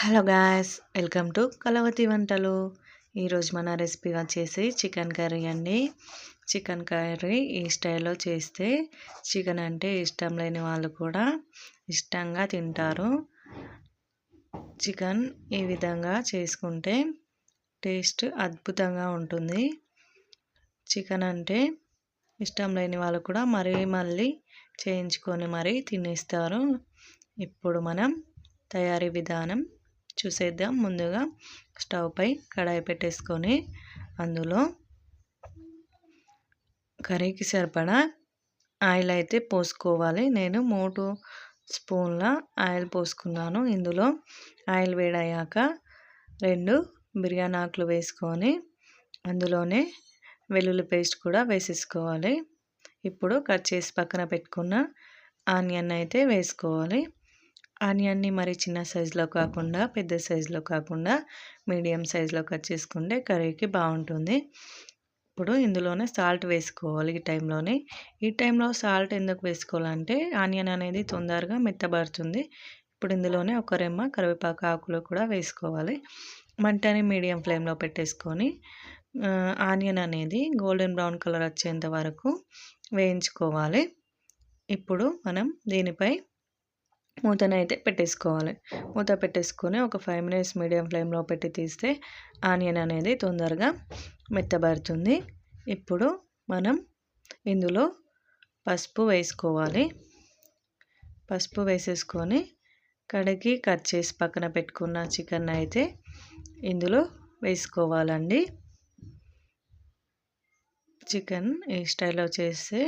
Hello guys welcome to Kalavathi Vantalu. ఈరోజు మన recipe వచ్చేసి చికెన్ కర్రీ అండి. చికెన్ కర్రీ ఈ స్టైల్లో చేస్తే చికెన్ అంటే ఇష్టం లేని వాళ్ళు కూడా ఇష్టంగా తింటారు. చికెన్ ఈ విధంగా చేసుకుంటే టేస్ట్ అద్భుతంగా ఉంటుంది. చికెన్ అంటే ఇష్టం లేని వాళ్ళు కూడా మరీ మళ్ళీ చేయించుకొని మరీ తినేస్తారు. ఇప్పుడు మనం తయారీ విధానం చూసేద్దాం. ముందుగా స్టవ్ పై కడాయి పెట్టేసుకొని అందులో కర్రీకి సరిపడా ఆయిల్ అయితే పోసుకోవాలి. నేను మూడు స్పూన్ల ఆయిల్ పోసుకున్నాను. ఇందులో ఆయిల్ వేడయ్యాక రెండు బిర్యానీ ఆకులు వేసుకొని అందులోనే వెల్లుల్లి పేస్ట్ కూడా వేసేసుకోవాలి. ఇప్పుడు కట్ చేసి పక్కన పెట్టుకున్న ఆనియన్ అయితే వేసుకోవాలి. ఆనియన్ని మరి చిన్న సైజులో కాకుండా పెద్ద సైజులో కాకుండా మీడియం సైజులో కట్ చేసుకుంటే కర్రీకి బాగుంటుంది. ఇప్పుడు ఇందులోనే సాల్ట్ వేసుకోవాలి ఈ టైంలోనే. ఈ టైంలో సాల్ట్ ఎందుకు వేసుకోవాలంటే ఆనియన్ అనేది తొందరగా మెత్తబడుతుంది. ఇప్పుడు ఇందులోనే ఒక రెమ్మ కరివేపాకు ఆకులు కూడా వేసుకోవాలి. మంటని మీడియం ఫ్లేమ్లో పెట్టేసుకొని ఆనియన్ అనేది గోల్డెన్ బ్రౌన్ కలర్ వచ్చేంత వరకు వేయించుకోవాలి. ఇప్పుడు మనం దీనిపై మూతనైతే పెట్టేసుకోవాలి. మూత పెట్టేసుకొని ఒక ఫైవ్ మినిట్స్ మీడియం ఫ్లేమ్లో పెట్టి తీస్తే ఆనియన్ అనేది తొందరగా మెత్తబడుతుంది. ఇప్పుడు మనం ఇందులో పసుపు వేసుకోవాలి. పసుపు వేసేసుకొని కడిగి కట్ చేసి పక్కన పెట్టుకున్న చికెన్ అయితే ఇందులో వేసుకోవాలండి. చికెన్ ఈ స్టైల్లో చేస్తే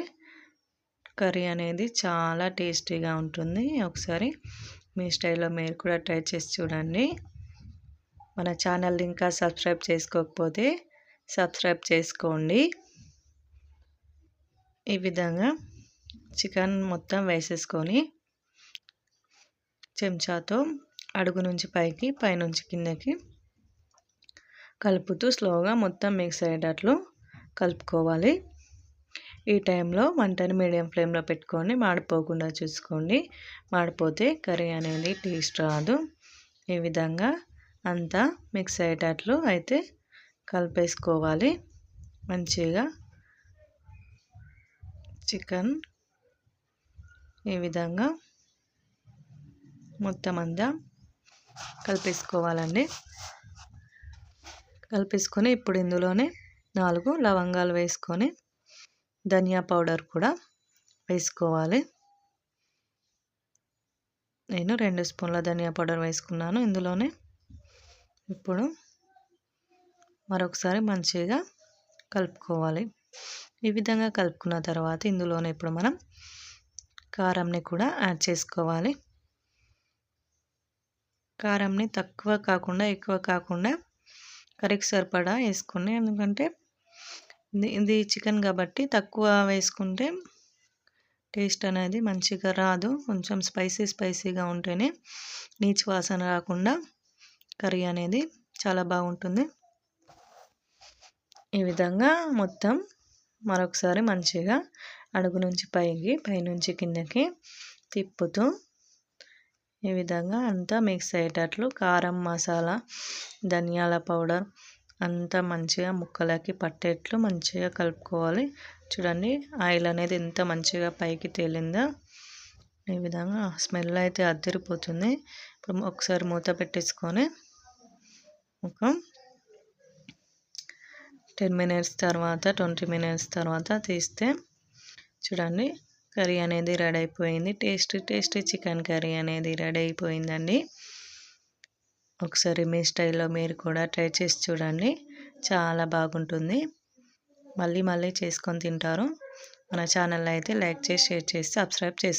కర్రీ అనేది చాలా టేస్టీగా ఉంటుంది. ఒకసారి మీ స్టైల్లో మీరు కూడా ట్రై చేసి చూడండి. మన ఛానల్ ఇంకా సబ్స్క్రైబ్ చేసుకోకపోతే సబ్స్క్రైబ్ చేసుకోండి. ఈ విధంగా చికెన్ మొత్తం వేసేసుకొని చెంచాతో అడుగు నుంచి పైకి పైనుంచి కిందకి కలుపుతూ స్లోగా మొత్తం మిక్స్ అయ్యేటట్లు కలుపుకోవాలి. ఈ టైంలో మంటని మీడియం ఫ్లేమ్లో పెట్టుకొని మాడిపోకుండా చూసుకోండి. మాడిపోతే కర్రీ అనేది టేస్ట్ రాదు. ఈ విధంగా అంతా మిక్స్ అయ్యేటట్లు అయితే కలిపేసుకోవాలి. మంచిగా చికెన్ ఈ విధంగా మొత్తం అంతా కలిపేసుకోవాలండి. కలిపేసుకొని ఇప్పుడు ఇందులోనే నాలుగు లవంగాలు వేసుకొని ధనియా పౌడర్ కూడా వేసుకోవాలి. నేను రెండు స్పూన్ల ధనియా పౌడర్ వేసుకున్నాను ఇందులోనే. ఇప్పుడు మరొకసారి మంచిగా కలుపుకోవాలి. ఈ విధంగా కలుపుకున్న తర్వాత ఇందులోనే ఇప్పుడు మనం కారంని కూడా యాడ్ చేసుకోవాలి. కారంని తక్కువ కాకుండా ఎక్కువ కాకుండా కర్రీకి సరిపడా వేసుకుని ఎందుకంటే ఇది చికెన్ కాబట్టి తక్కువ వేసుకుంటే టేస్ట్ అనేది మంచిగా రాదు. కొంచెం స్పైసీ స్పైసీగా ఉంటేనే నీచు వాసన రాకుండా కర్రీ అనేది చాలా బాగుంటుంది. ఈ విధంగా మొత్తం మరొకసారి మంచిగా అడుగు నుంచి పైకి పైనుంచి కిందకి తిప్పుతూ ఈ విధంగా అంతా మిక్స్ అయ్యేటట్లు కారం మసాలా ధనియాల పౌడర్ అంతా మంచిగా ముక్కలకి పట్టేట్లు మంచిగా కలుపుకోవాలి. చూడండి ఆయిల్ అనేది ఎంత మంచిగా పైకి తేలిందో ఈ విధంగా స్మెల్ అయితే అద్దరిపోతుంది. ఇప్పుడు ఒకసారి మూత పెట్టేసుకొని ఒక టెన్ మినిట్స్ తర్వాత ట్వంటీ మినిట్స్ తర్వాత తీస్తే చూడండి కర్రీ అనేది రెడీ అయిపోయింది. టేస్ట్ టేస్టీ చికెన్ కర్రీ అనేది రెడీ అయిపోయిందండి. ఒకసారి మీ స్టైల్లో మీరు కూడా ట్రై చేసి చూడండి. చాలా బాగుంటుంది. మళ్ళీ మళ్ళీ చేసుకొని తింటారు. మన ఛానల్ అయితే లైక్ చేసి షేర్ చేసి సబ్స్క్రైబ్ చేసుకోండి